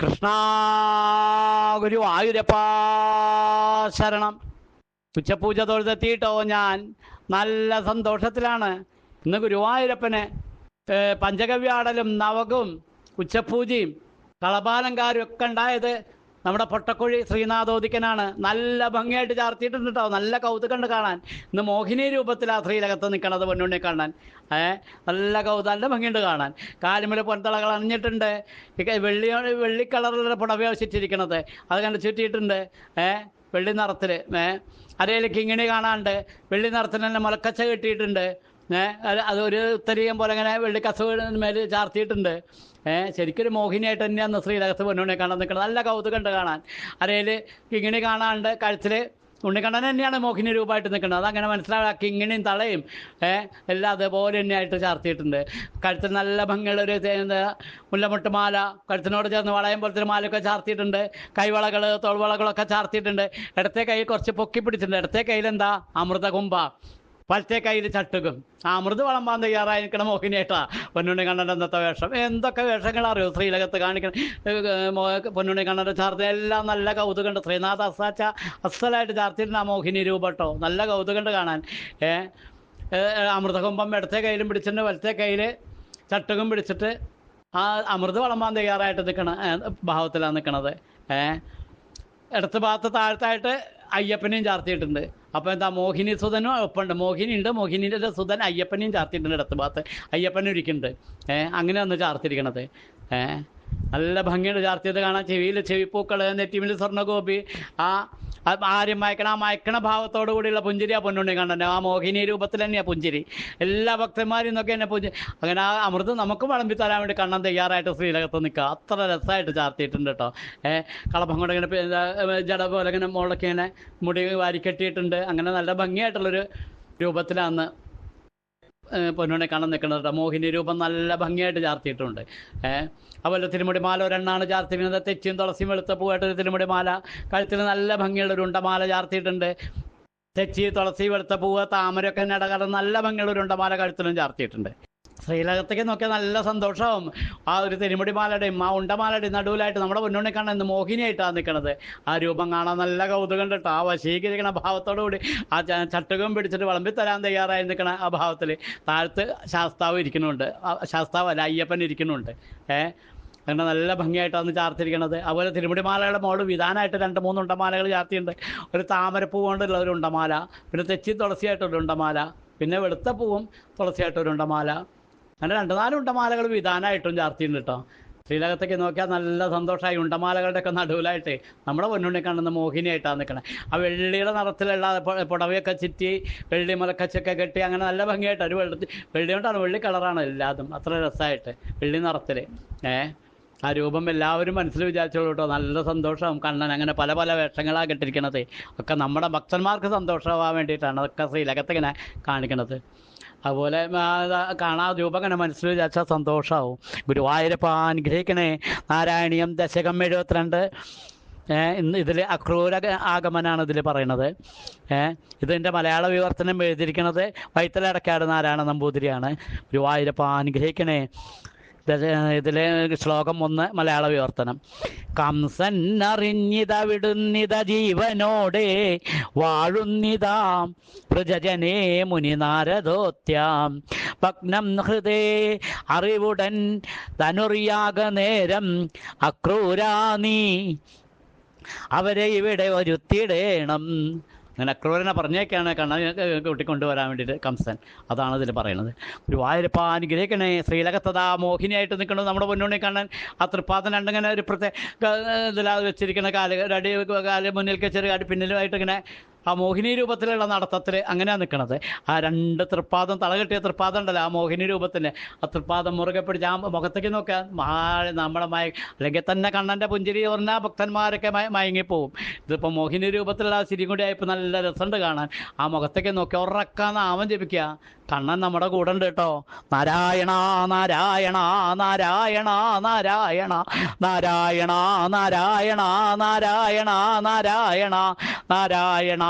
കൃഷ്ണ ഗുരു ശരണം. ഉച്ചപൂജ തൊഴുതെത്തിയിട്ടോ ഞാൻ. നല്ല സന്തോഷത്തിലാണ്. ഇന്ന് ഗുരുവായൂരപ്പന് പഞ്ചകവ്യാടലും നവകും ഉച്ചപൂജയും കളപാലങ്കാരും ഒക്കെ ഉണ്ടായത് നമ്മുടെ പൊട്ടക്കുഴി ശ്രീനാഥോദിക്കനാണ്. നല്ല ഭംഗിയായിട്ട് ചാർത്തിയിട്ടുണ്ട് കേട്ടോ നല്ല കൗതുകമുണ്ട് കാണാൻ. ഇന്ന് മോഹിനി രൂപത്തിൽ ആ ശ്രീലകത്ത് നിൽക്കണത് പെണ്ണുണ്ണി കാണാൻ. ഏ? നല്ല കൗതുക നല്ല ഭംഗിയുണ്ട് കാണാൻ. കാലുമല പൊൻതളകൾ അണിഞ്ഞിട്ടുണ്ട്. വെള്ളി വെള്ളി കളറിലുള്ള പുടവ വെച്ചിട്ടിരിക്കണത്. അത് കണ്ട് ചുറ്റിയിട്ടുണ്ട്. ഏ? വെള്ളി നിറത്തിൽ ഏ? അരയിൽ കിങ്ങിണി കാണാണ്ട് വെള്ളി നിറത്തിൽ തന്നെ മുലക്കച്ച കെട്ടിയിട്ടുണ്ട്. ഏ അത് അത് ഒരു ഉത്തരീയം പോലെ അങ്ങനെ വെള്ളി കസവ് മേൽ ചാർത്തിയിട്ടുണ്ട്. ഏഹ് ശരിക്കൊരു മോഹിനിയായിട്ട് തന്നെയാണ് ശ്രീലകത്ത് പൊന്നുണ്ണി കാണാൻ നിൽക്കുന്നത്. നല്ല കൗതുകമുണ്ട് കാണാൻ. അതേൽ കിങ്ങിണി കാണാണ്ട് കഴുത്തിൽ ഉണ്ണിക്കണ്ണൻ തന്നെയാണ് മോഹിനി രൂപമായിട്ട് നിൽക്കുന്നത്. അതങ്ങനെ മനസ്സിലാവുക കിങ്ങിണിയും തളയും. ഏഹ് എല്ലാം അതേപോലെ തന്നെയായിട്ട് ചാർത്തിയിട്ടുണ്ട്. കഴുത്തിൽ നല്ല ഭംഗിയുള്ള ഒരു തേ- മുല്ലമുട്ട് മാല കഴുത്തിനോട് ചേർന്ന് വളയം പോലത്തെ മാലയൊക്കെ ചാർത്തിയിട്ടുണ്ട്. കൈവളകൾ തോൾവളകളൊക്കെ ചാർത്തിയിട്ടുണ്ട്. ഇടത്തെ കൈ കുറച്ച് പൊക്കി പിടിച്ചിട്ടുണ്ട്. ഇടത്തെ കയ്യിൽ എന്താ അമൃതകുംഭ. വലത്തെ കയ്യിൽ ചട്ടുകും. അമൃത് വളമ്പാൻ തയ്യാറായി നിൽക്കണം മോഹിനിയേട്ടാ. പൊന്നുണ്ണി കണ്ണന്റെ അന്നത്തെ വേഷം. എന്തൊക്കെ വേഷങ്ങൾ അറിയോ? ശ്രീലകത്ത് കാണിക്കണം പൊന്നുണ്ണി കണ്ണന്റെ ചാർത്തി. എല്ലാം നല്ല കൗതുകമുണ്ട് ശ്രീനാഥ് അസാച്ച അസലായിട്ട് ചാർത്തിരുന്ന മോഹിനി രൂപട്ടോ നല്ല കൗതുകമുണ്ട് കാണാൻ. ഏ, അമൃതകുംഭം ഇടത്തെ കയ്യിലും പിടിച്ചിട്ടുണ്ട്. വലത്തെ കയ്യിൽ ചട്ടുകും പിടിച്ചിട്ട് ആ അമൃത് വളമ്പാൻ തയ്യാറായിട്ട് നിൽക്കണ ഭാവത്തിലാണ് നിൽക്കണത് ഏ ഇടത്ത് ഭാഗത്ത് താഴത്തായിട്ട് അയ്യപ്പനെയും ചാർത്തിയിട്ടുണ്ട്. അപ്പോൾ എന്താ മോഹിനി സുധനും ഒപ്പമുണ്ട് മോഹിനി ഉണ്ട് മോഹിനിയുടെ സുധൻ അയ്യപ്പനെയും ചാർത്തിയിട്ടുണ്ട് ഇടത്ത് ഭാഗത്ത് അയ്യപ്പനും ഇരിക്കുന്നുണ്ട് ഏഹ് അങ്ങനെയാണ് ചാർത്തിരിക്കണത്. ഏഹ് നല്ല ഭംഗിയുടെ ചാർത്തിയത് കാണാം ചെവിയിൽ ചെവിപ്പൂക്കൾ നെറ്റിമിൽ സ്വർണഗോപി. ആ ആര്യം മയക്കണ ആ മയക്കണ ഭാവത്തോടു കൂടിയുള്ള പുഞ്ചിരി ആ പൊന്നുണ്ണി കണ്ടെ ആ മോഹിനി രൂപത്തിൽ തന്നെയാ പുഞ്ചിരി. എല്ലാ ഭക്തന്മാരും ഇന്നൊക്കെ എന്നെ പുഞ്ചി അങ്ങനെ ആ അമൃത് നമുക്ക് വിളമ്പി തരാൻ വേണ്ടി കണ്ണം തയ്യാറായിട്ട് ശ്രീലകത്ത് നിൽക്കുക. അത്ര രസമായിട്ട് ചാർത്തിയിട്ടുണ്ട് കേട്ടോ. ഏഹ് കളഭം കൊണ്ട് ഇങ്ങനെ ജട പോലെ ഇങ്ങനെ മുകളിലൊക്കെ ഇങ്ങനെ മുടി വാരിക്കെട്ടിയിട്ടുണ്ട്. അങ്ങനെ നല്ല ഭംഗിയായിട്ടുള്ളൊരു രൂപത്തിലാണ് പൊന്നുണ്ണി കാണാൻ നിൽക്കുന്നത് മോഹിനി രൂപം നല്ല ഭംഗിയായിട്ട് ചാർത്തിയിട്ടുണ്ട് ഏഹ് അതുപോലെ തിരുമുടി മാല ഒരെണ്ണാണ് ചാർത്തിക്കുന്നത് തെച്ചിയും തുളസിയും വെളുത്ത പൂവായിട്ടൊരു തിരുമുടി മാല. കഴുത്തിൽ നല്ല ഭംഗിയുള്ള ഒരു ഉണ്ടമാല ചാർത്തിയിട്ടുണ്ട് തെച്ചി തുളസി വെളുത്ത പൂവ് താമരയൊക്കെ നടകട നല്ല ഭംഗിയുള്ള ഒരു ഉണ്ടമാല കഴുത്തിലും ചാർത്തിയിട്ടുണ്ട് ശ്രീലകത്തേക്ക് നോക്കിയാൽ നല്ല സന്തോഷവും ആ ഒരു തിരുമുടി മാലയുടെയും ആ ഉണ്ടമാലയുടെയും നടുവിലായിട്ട് നമ്മുടെ മുന്നോണി കാണാൻ ഇന്ന് മോഹിനിയായിട്ടാണ് നിൽക്കുന്നത് ആ രൂപം കാണാൻ നല്ല കൗതുകം കേട്ടോ. ആ വശീകരിക്കണ ഭാവത്തോടു കൂടി ആ ചട്ടുകം പിടിച്ചിട്ട് വിളമ്പി തരാൻ തയ്യാറായി നിൽക്കണ ആ ഭാവത്തിൽ താഴത്ത് ശാസ്താവ് ഇരിക്കുന്നുണ്ട്. ആ ശാസ്താവ് അല്ല അയ്യപ്പൻ ഇരിക്കുന്നുണ്ട്. ഏ? അങ്ങനെ നല്ല ഭംഗിയായിട്ടാണ് ചാർത്തിരിക്കണത്. അതുപോലെ തിരുമുടി മാലയുടെ മോൾ വിധാനമായിട്ട് രണ്ട് മൂന്ന് ഉണ്ടമാലകൾ ചാർത്തിയുണ്ട്. ഒരു താമരപ്പൂ കൊണ്ടുള്ള ഒരു ഉണ്ടമാല പിന്നെ തെച്ചി തുളസിയായിട്ടൊരു ഉണ്ടമാല പിന്നെ വെളുത്ത പൂവും തുളസിയായിട്ടൊരു ഉണ്ടമാല അങ്ങനെ രണ്ട് നാല് ഉണ്ടമാലകൾ വിധാനമായിട്ടും ചാർത്തിയിട്ടുണ്ട് കേട്ടോ. ശ്രീലകത്തേക്ക് നോക്കിയാൽ നല്ല സന്തോഷമായി. ഉണ്ടമാലകളുടെ ഒക്കെ നടുവിലായിട്ട് നമ്മുടെ പൊന്നുണ്ണി കാണുന്ന മോഹിനിയായിട്ടാണ് നിൽക്കണേ ആ വെള്ളിയുടെ നിറത്തിലുള്ള പുടവയൊക്കെ ചുറ്റി വെള്ളി മുലക്കച്ചൊക്കെ കെട്ടി അങ്ങനെ നല്ല ഭംഗിയായിട്ട് ഒരു വെള്ളത്തിൽ വെള്ളി കൊണ്ടാണ് വെള്ളി കളറാണ് എല്ലാതും. അത്ര രസമായിട്ട് വെള്ളി നിറത്തിൽ ഏ? ആ രൂപം എല്ലാവരും മനസ്സിൽ വിചാരിച്ചോളൂ കേട്ടോ. നല്ല സന്തോഷം കണ്ണൻ അങ്ങനെ പല പല വേഷങ്ങളാണ് കെട്ടിരിക്കണത്. ഒക്കെ നമ്മുടെ ഭക്തന്മാർക്ക് സന്തോഷമാവാൻ വേണ്ടിയിട്ടാണ് അതൊക്കെ ശ്രീലകത്തിങ്ങനെ കാണിക്കണത്. അതുപോലെ കാണാ രൂപം ഇങ്ങനെ മനസ്സിൽ വിചാരിച്ചാൽ സന്തോഷമാവും ഗുരുവായൂരപ്പ അനുഗ്രഹിക്കണേ. നാരായണീയം ദശകം എഴുപത്തിരണ്ട്. ഇന്ന് ഇതിൽ അക്രൂര ആഗമനാണ് ഇതിൽ പറയണത്. ഇതിന്റെ മലയാള വിവർത്തനം എഴുതിയിരിക്കുന്നത് വൈത്തലടക്കാട് നാരായണ നമ്പൂതിരിയാണ്. ഗുരുവായൂരപ്പ അനുഗ്രഹിക്കണേ. ഇതിലെ ശ്ലോകം ഒന്ന് മലയാള വിവർത്തനം. കംസൻ അറിഞ്ഞിത വിടുന്നിത ജീവനോടെ വാഴുന്നിതാം. പ്രജജനേ മുനിനാരദോത്യാം. ഭഗ്നം ഹൃദേ അറിവുടൻ തനുറിയാക നേരം അക്രൂരാ അവരെ ഇവിടെ ഒരുത്തിടേണം അങ്ങനെ അക്രൂരനെ പറഞ്ഞേക്കാണ് കണ്ണൻ കൂട്ടിക്കൊണ്ടുവരാൻ വേണ്ടിയിട്ട് കംസൻ. അതാണ് ഇതിൽ പറയുന്നത്. ഒരു വായൂരപ്പ അനുഗ്രഹിക്കണേ ശ്രീലകത്തതാ മോഹിനിയായിട്ട് നിൽക്കുന്നത് നമ്മുടെ പൊന്നുണ്ണി കണ്ണൻ. ആ തൃപ്പാദം രണ്ടിങ്ങനെ ഒരു പ്രത്യേക ഇതിലാ വെച്ചിരിക്കുന്ന കാൽ അടി കാൽ മുന്നിൽ ചെറിയ അടി പിന്നിലുമായിട്ട് ഇങ്ങനെ ആ മോഹിനി രൂപത്തിലുള്ള നടത്തത്തിൽ അങ്ങനെയാണ് നിൽക്കുന്നത് ആ രണ്ട് തൃപ്പാദം തളകെട്ടിയ തൃപ്പാദം ഉണ്ടല്ലോ ആ മോഹിനി രൂപത്തിന്. ആ തൃപ്പാദം മുറുകെ പിടിച്ച് ആ മുഖത്തേക്ക് നോക്കാം. മഹാ നമ്മുടെ മയ അല്ലെങ്കിൽ തന്നെ കണ്ണന്റെ പുഞ്ചിരി പറഞ്ഞാൽ ഭക്തന്മാരൊക്കെ മയ മയങ്ങിപ്പോവും. ഇതിപ്പോൾ മോഹിനി രൂപത്തിലുള്ള ആ ചിരി കൂടി ആയപ്പോൾ നല്ല രസമുണ്ട് കാണാൻ. ആ മുഖത്തേക്ക് നോക്കി ഉറക്കാന്ന് ആവൻ ജപിക്കുക. കണ്ണൻ നമ്മുടെ കൂടെ ഉണ്ട് കേട്ടോ. നാരായണ നാരായണ നാരായണ നാരായണ നാരായണ നാരായണ നാരായണ നാരായണ നാരായണ